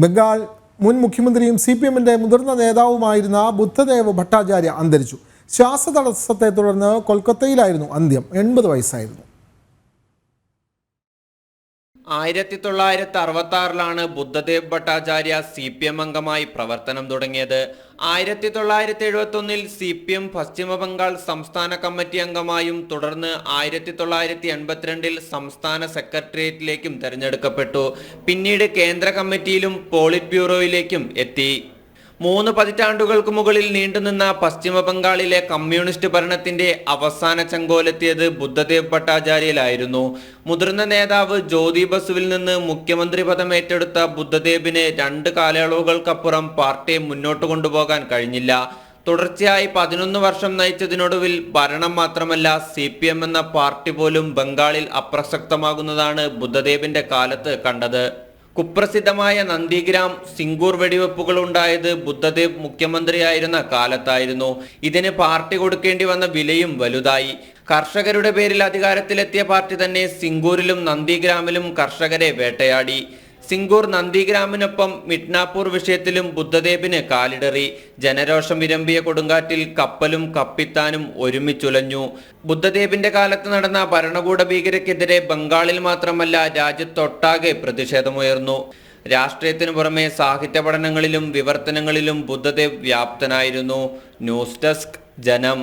ബംഗാൾ മുൻ മുഖ്യമന്ത്രിയും C P എമ്മിന്റെ മുതിർന്ന നേതാവുമായിരുന്ന ബുദ്ധദേവ് ഭട്ടാചാര്യ അന്തരിച്ചു. ശ്വാസതടസ്സത്തെ തുടർന്ന് കൊൽക്കത്തയിലായിരുന്നു അന്ത്യം. എൺപത് വയസ്സായിരുന്നു. ആയിരത്തി തൊള്ളായിരത്തി അറുപത്തി ആറിലാണ് Buddhadeb Bhattacharya C P M അംഗമായി പ്രവർത്തനം തുടങ്ങിയത്. ആയിരത്തി തൊള്ളായിരത്തി എഴുപത്തി ഒന്നിൽ സി പി എം പശ്ചിമ ബംഗാൾ സംസ്ഥാന കമ്മിറ്റി അംഗമായും തുടർന്ന് ആയിരത്തി തൊള്ളായിരത്തി എൺപത്തിരണ്ടിൽ സംസ്ഥാന സെക്രട്ടേറിയറ്റിലേക്കും തെരഞ്ഞെടുക്കപ്പെട്ടു. പിന്നീട് കേന്ദ്ര കമ്മിറ്റിയിലും പോളിറ്റ് ബ്യൂറോയിലേക്കും എത്തി. മൂന്ന് പതിറ്റാണ്ടുകൾക്ക് മുകളിൽ നീണ്ടുനിന്ന പശ്ചിമ ബംഗാളിലെ കമ്മ്യൂണിസ്റ്റ് ഭരണത്തിന്റെ അവസാന ചങ്കോലെത്തിയത് ബുദ്ധദേവ് ഭട്ടാചാര്യയിലായിരുന്നു. മുതിർന്ന നേതാവ് ജ്യോതി ബസുവിൽ നിന്ന് മുഖ്യമന്ത്രി പദം ഏറ്റെടുത്ത ബുദ്ധദേവിന് രണ്ട് കാലയളവുകൾക്കപ്പുറം പാർട്ടിയെ മുന്നോട്ട് കൊണ്ടുപോകാൻ കഴിഞ്ഞില്ല. തുടർച്ചയായി പതിനൊന്ന് വർഷം നയിച്ചതിനൊടുവിൽ ഭരണം മാത്രമല്ല സി പി എം എന്ന പാർട്ടി പോലും ബംഗാളിൽ അപ്രസക്തമാകുന്നതാണ് ബുദ്ധദേവിന്റെ കാലത്ത് കണ്ടത്. കുപ്രസിദ്ധമായ നന്ദിഗ്രാം സിംഗൂർ വെടിവെപ്പുകൾ ഉണ്ടായത് ബുദ്ധദേവ് മുഖ്യമന്ത്രിയായിരുന്ന കാലത്തായിരുന്നു. ഇതിന് പാർട്ടി കൊടുക്കേണ്ടി വന്ന വിലയും വലുതായി. കർഷകരുടെ പേരിൽ അധികാരത്തിലെത്തിയ പാർട്ടി തന്നെ സിംഗൂരിലും നന്ദിഗ്രാമിലും കർഷകരെ വേട്ടയാടി. സിംഗൂർ നന്ദിഗ്രാമിനൊപ്പം മിഡ്നാപൂർ വിഷയത്തിലും ബുദ്ധദേവിന് കാലിടറി. ജനരോഷം വിരമ്പിയ കൊടുങ്കാറ്റിൽ കപ്പലും കപ്പിത്താനും ഒരുമിച്ചുലഞ്ഞു. ബുദ്ധദേവിന്റെ കാലത്ത് നടന്ന ഭരണകൂട ഭീകരക്കെതിരെ ബംഗാളിൽ മാത്രമല്ല രാജ്യത്തൊട്ടാകെ പ്രതിഷേധമുയർന്നു. രാഷ്ട്രീയത്തിനു പുറമെ സാഹിത്യ പഠനങ്ങളിലും വിവർത്തനങ്ങളിലും ബുദ്ധദേവ് വ്യാപ്തനായിരുന്നു. News desk Janam.